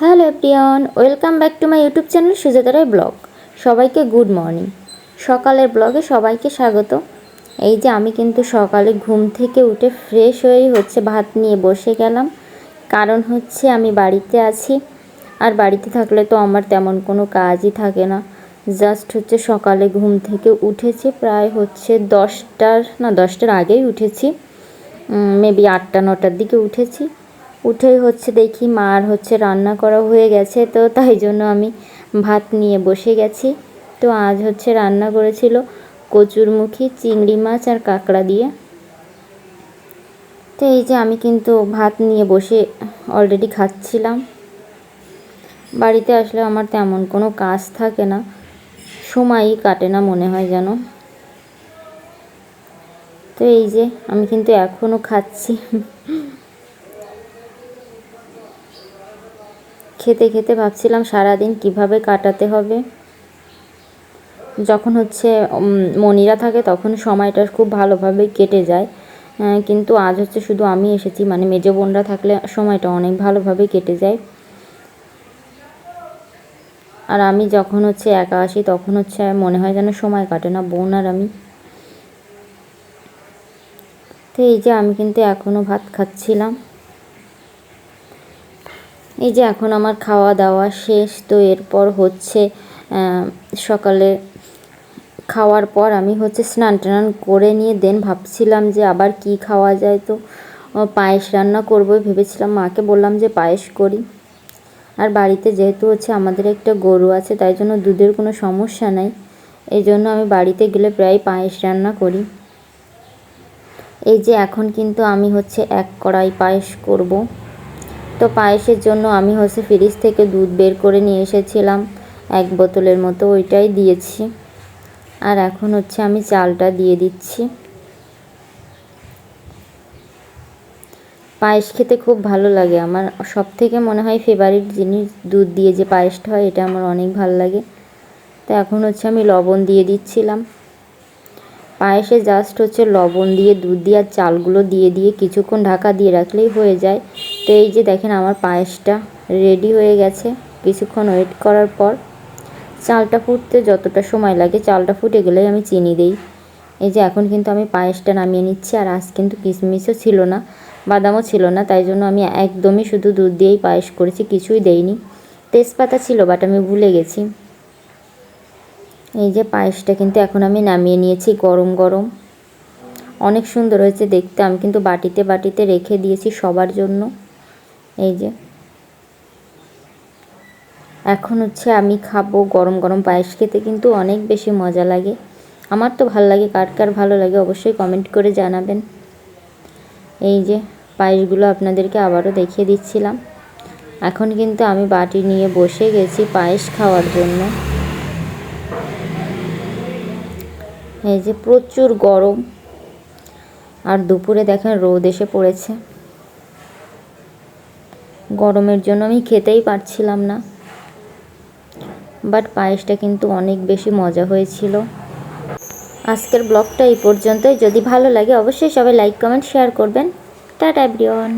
Hello everyone, welcome back to my YouTube channel সুজাতারাই blog. সবাইকে good morning. সকালের ব্লগে সবাইকে স্বাগত। এই যে আমি কিন্তু সকালে ঘুম থেকে উঠে ফ্রেশ হয়েই হচ্ছে ভাত নিয়ে বসে গেলাম। কারণ হচ্ছে আমি বাড়িতে আছি। আর বাড়িতে থাকলে তো আমার তেমন কোনো কাজই থাকে না। জাস্ট হচ্ছে সকালে ঘুম থেকে উঠেছি। প্রায় হচ্ছে দশটার, না দশটার আগেই উঠেছি। মেবি আটটা, নটার দিকে উঠেছি। উঠেই হচ্ছে দেখি মার হচ্ছে রান্না করা হয়ে গেছে, তো তাই জন্য আমি ভাত নিয়ে বসে গেছি। তো আজ হচ্ছে রান্না করেছিল কচুরমুখী, চিংড়ি মাছ আর কাঁকড়া দিয়ে। তো এই যে আমি কিন্তু ভাত নিয়ে বসে অলরেডি খাচ্ছিলাম। বাড়িতে আসলে আমার তেমন কোনো কাজ থাকে না, সময়ই কাটে না মনে হয় যেন। তো এই যে আমি কিন্তু এখনও খাচ্ছি। খেতে খেতে ভাবছিলাম সারাদিন কীভাবে কাটাতে হবে। যখন হচ্ছে মনিরা থাকে তখন সময়টা খুব ভালোভাবে কেটে যায়। কিন্তু আজ হচ্ছে শুধু আমি এসেছি মানে মেজো বোনরা থাকলে সময়টা অনেক ভালোভাবে কেটে যায়। আর আমি যখন হচ্ছে একা আসি তখন হচ্ছে মনে হয় যেন সময় কাটে না, বোন আর আমি। তো এই যে আমি কিন্তু এখনও ভাত খাচ্ছিলাম। এই যে এখন আমার খাওয়া দাওয়া শেষ, তো এরপর হচ্ছে সকালে খাওয়ার পর আমি হচ্ছে স্নান টান করে নিয়ে দেন ভাবছিলাম যে আবার কি খাওয়া যায়, তো পায়েস রান্না করব ভেবেছিলাম, মাকে বললাম যে পায়েস করি। আর বাড়িতে যেহেতু হচ্ছে আমাদের একটা গরু আছে, তাই জন্য দুধের কোনো সমস্যা নাই। এই জন্য আমি বাড়িতে গেলে প্রায় পায়েস রান্না করি। এই যে এখন কিন্তু আমি হচ্ছে এক কড়াই পায়েস করব। তো পায়েসের জন্য আমি হচ্ছে ফ্রিজ থেকে দুধ বের করে নিয়ে এসেছিলাম। এক বোতলের মতো ওইটাই দিয়েছি। আর এখন হচ্ছে আমি চালটা দিয়ে দিচ্ছি। পায়েস খেতে খুব ভালো লাগে। আমার সব থেকে মনে হয় ফেভারিট জিনিস দুধ দিয়ে যে পায়েসটা হয়, এটা আমার অনেক ভালো লাগে। তো এখন হচ্ছে আমি লবণ দিয়ে দিচ্ছিলাম। পায়েসে জাস্ট হচ্ছে লবণ দিয়ে, দুধ দিয়ে আর চালগুলো দিয়ে দিয়ে কিছুক্ষণ ঢাকা দিয়ে রাখলেই হয়ে যায়। তো এই যে দেখেন আমার পায়েসটা রেডি হয়ে গেছে। কিছুক্ষণ ওয়েট করার পর চালটা ফুটতে যতটা সময় লাগে, চালটা ফুটে গেলেই আমি চিনি দিই। এই যে এখন কিন্তু আমি পায়েসটা নামিয়ে নিচ্ছি আর আজ কিন্তু কিশমিশও ছিল না, বাদামও ছিল না, তাই জন্য আমি একদমই শুধু দুধ দিয়েই পায়েস করেছি, কিছুই দেইনি। তেজপাতা ছিল বাট আমি ভুলে গেছি। এই যে পায়েসটা কিন্তু এখন আমি নামিয়ে নিয়েছি গরম গরম। অনেক সুন্দর হয়েছে দেখতে, আমি কিন্তু বাটিতে বাটিতে রেখে দিয়েছি সবার জন্য। এই যে। এখন হচ্ছে আমি খাব গরম গরম পায়েস খেতে কিন্তু অনেক বেশি মজা লাগে। আমার তো ভালো লাগে, কার কার ভালো লাগে অবশ্যই কমেন্ট করে জানাবেন। এই যে, পায়েসগুলো আপনাদেরকে আবারও দেখিয়ে দিচ্ছিলাম। এখন কিন্তু আমি বাটি নিয়ে বসে গেছি পায়েস খাওয়ার জন্য। এই যে প্রচুর গরম। আর দুপুরে দেখেন রোদ এসে পড়েছে। গরমের জন্য আমি খেতেই পারছিলাম না। বাট পায়েসটা কিন্তু অনেক বেশি মজা হয়েছিল। আজকের ব্লগটা এই পর্যন্তই। যদি ভালো লাগে অবশ্যই সবাই লাইক কমেন্ট শেয়ার করবেন। Tata everyone